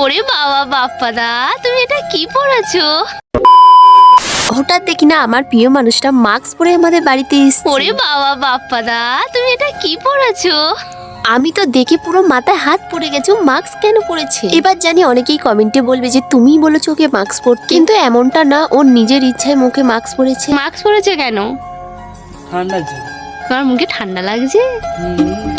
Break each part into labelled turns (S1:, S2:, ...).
S1: ওরে বাবা বাপ্পাদা তুমি এটা কি পড়েছো?
S2: হঠাৎ দেখি না আমার প্রিয় মানুষটা মাস্ক পরে আমাদের বাড়িতে এসছে।
S1: ওরে বাবা বাপ্পাদা তুমি এটা কি পড়েছো?
S2: আমি তো দেখে পুরো মাথায় হাত পড়ে গেছে মাস্ক কেন পরেছে? এবার জানি অনেকেই কমেন্টে বলবে যে তুমিই বলেছ ওকে মাস্ক পরতে। কিন্তু এমনটা না ওর নিজের ইচ্ছায় মুখে মাস্ক পরেছে।
S1: মাস্ক পরেছে কেন?
S3: ঠান্ডা ছিল
S1: তোমার মুখে ঠান্ডা লাগছে?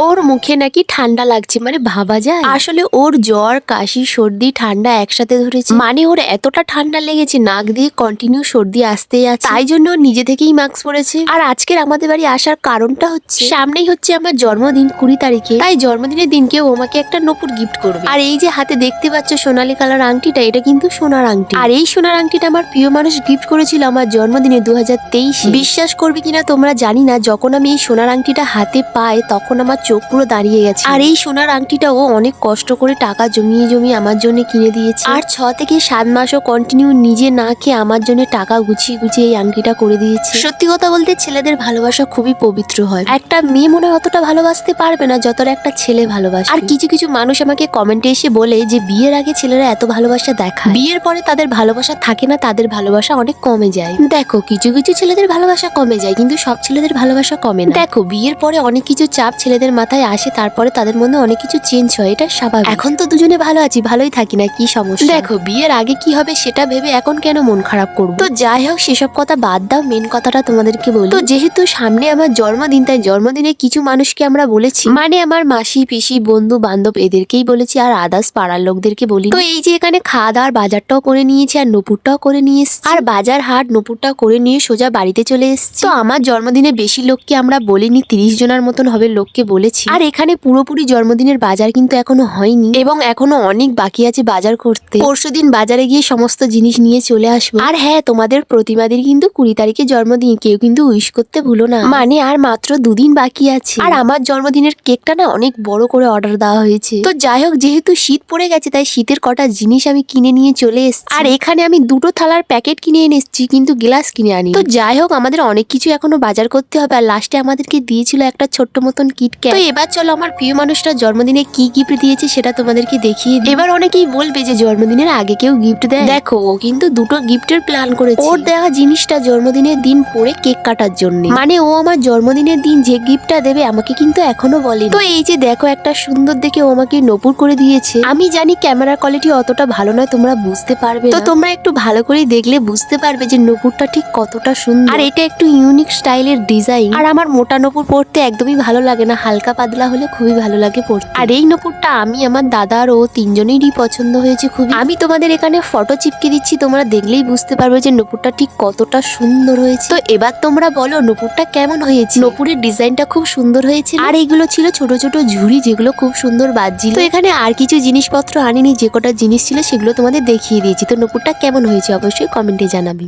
S2: ওর মুখে নাকি ঠান্ডা লাগছে মানে ভাবা যায়। আসলে ওর জ্বর কাশি সর্দি ঠান্ডা একসাথে ধরেছে। মানে ওর এতটা ঠান্ডা লেগেছে নাক দিয়ে কন্টিনিউ সর্দি আসতেই আছে। তাই জন্য নিজে থেকেই মাস্ক পরেছে। আর আজকের আমাদের বাড়ি আসার কারণটা হচ্ছে সামনেই হচ্ছে আমার জন্মদিন কুড়ি তারিখে। তাই জন্মদিনের দিনকে ও আমাকে একটা নপুর গিফট করবে। আর এই যে হাতে দেখতে পাচ্ছ সোনালী কালার আংটিটা এটা কিন্তু সোনার আংটি। আর এই সোনার আংটিটা আমার প্রিয় মানুষ গিফট করেছিল আমার জন্মদিনে দু হাজার বিশ্বাস করবে কিনা তোমরা জানি না যখন আমি এই সোনার আংটিটা হাতে পায়, তখন আমার চোখ পুরো দাঁড়িয়ে গেছে। আর এই সোনার আংটিটা ও অনেক কষ্ট করে টাকা জমিয়ে জমিয়ে আমার জন্য কিনে দিয়েছে। আর ছ থেকে সাত মাসও কন্টিনিউ নিজে না খেয়ে আমার জন্য টাকা গুছিয়ে গুছিয়ে এই আংটিটা করে দিয়েছে। সত্যি কথা বলতে ছেলেদের ভালোবাসা খুবই পবিত্র হয়। একটা মেয়ে মনে হয় অতটা ভালোবাসতে পারবে না যতটা একটা ছেলে ভালোবাসে। আর কিছু কিছু মানুষ আমাকে কমেন্টে এসে বলে যে, বিয়ের আগে ছেলেরা এত ভালোবাসা দেখায়। বিয়ের পরে তাদের ভালোবাসা থাকে না, তাদের ভালোবাসা অনেক কমে যায়। দেখো, কিছু কিছু ছেলেদের ভালোবাসা কমে যায়, কিন্তু সব ছেলেদের ভালোবাসা কমে না। দেখো বিয়ের পরে অনেক কিছু চাপ ছেলেদের মাথায় আসে তারপরে তাদের মধ্যে অনেক কিছু চেঞ্জ হয় এটা স্বাভাবিক। এখন তো দুজনে ভালো আছি ভালোই থাকি না কি সমস্যা? দেখো বিয়ের আগে কি হবে সেটা ভেবে এখন কেন মন খারাপ করব? তো যাই হোক সেসব কথা বাদ দাও মেন কথাটা তোমাদেরকে বলি। তো যেহেতু সামনে আমার জন্মদিন তাই জন্মদিনে কিছু মানুষকে আমরা বলেছি। মানে আমার মাসি পিসি বন্ধু বান্ধব এদেরকেই বলেছি আর আদার্স পাড়ার লোকদেরকে বলি তো এই যে এখানে খাওয়া দাওয়ার বাজারটাও করে নিয়েছি আর নুপুরটাও করে নিয়ে এসছি। আর বাজার হাট নপুরটাও করে নিয়ে সোজা বাড়িতে চলে এসছি। তো আমার জন্মদিনে বেশি লোককে আমরা বলিনি তিরিশ জনের মতন হবে লোককে বলেছি। আর এখানে পুরোপুরি জন্মদিনের বাজার কিন্তু এখনও হয়নি। এবং এখনও অনেক বাকি আছে বাজার করতে। পরশুদিন বাজারে গিয়ে সমস্ত জিনিস নিয়ে চলে আসব। আর হ্যাঁ তোমাদের প্রতিবাদের কিন্তু কুড়ি তারিখে জন্মদিন। কেউ কিন্তু উইশ করতে ভুলো না। মানে আর মাত্র দুদিন বাকি আছে। আর আমার জন্মদিনের কেকটা না অনেক বড় করে অর্ডার দেওয়া হয়েছে। তো যাই হোক, যেহেতু শীত পড়ে গেছে, তাই শীতের কটা জিনিস আমি কিনে নিয়ে চলে এসেছি। আর এখানে আমি দুটো থালার প্যাকেট কিনে এনে এসেছি কিন্তু গ্লাস কিনে আনি তো যাই হোক, আমাদের অনেক কিছু এখনও বাজার করতে হবে। আর লাস্টে আমাদেরকে দিয়েছিল একটা ছোট্ট মতন কিটক্যাট তো এবার চলো, আমার প্রিয় মানুষটা জন্মদিনে কি গিফট দিয়েছে সেটা তোমাদেরকে দেখিয়ে। এবার অনেকেই বলবে যে জন্মদিনের আগে কেউ গিফট দেয়। দেখো, ও কিন্তু দুটো গিফটের প্ল্যান করেছে। ওর দেওয়া জিনিসটা জন্মদিনের দিন পরে কেক কাটার জন্য। মানে ও আমার জন্মদিনের দিন যে গিফটটা দেবে আমাকে কিন্তু এখনও বলে তো এই যে দেখো, একটা সুন্দর দেখে ও আমাকে নপুর করে দিয়েছে। আমি জানি ক্যামেরার কোয়ালিটি অতটা ভালো নয়, তোমরা বুঝতে পারবে তো তোমরা একটু ভালো করে দেখলে বুঝতে পারবে যে নপুরটা ঠিক কতটা সুন্দর। আর এটা একটু ইউনিক স্টাইলের ডিজাইন আর আমার মোটা নপুর পরতে একদমই ভালো লাগে না। হালকা পাতলা হলে খুবই ভালো লাগে পরতে আর এই নপুরটা আমি আমার দাদা আর ও তিনজনেরই পছন্দ হয়েছে খুবই। আমি তোমাদের এখানে ফটো চিপকে দিচ্ছি তোমরা দেখলেই বুঝতে পারবে যে নপুরটা ঠিক কতটা সুন্দর হয়েছে। তো এবার তোমরা বলো নপুরটা কেমন হয়েছে? নপুরের ডিজাইনটা খুব সুন্দর হয়েছে আর এইগুলো ছিল ছোট ছোট ঝুড়ি যেগুলো খুব সুন্দর বাজছিল। তো এখানে আর কিছু জিনিসপত্র আনিনি যে কটা জিনিস ছিল সেগুলো তোমাদের দেখিয়ে দিয়েছি। তো নপুরটা কেমন হয়েছে অবশ্যই কমেন্টে জানাবি।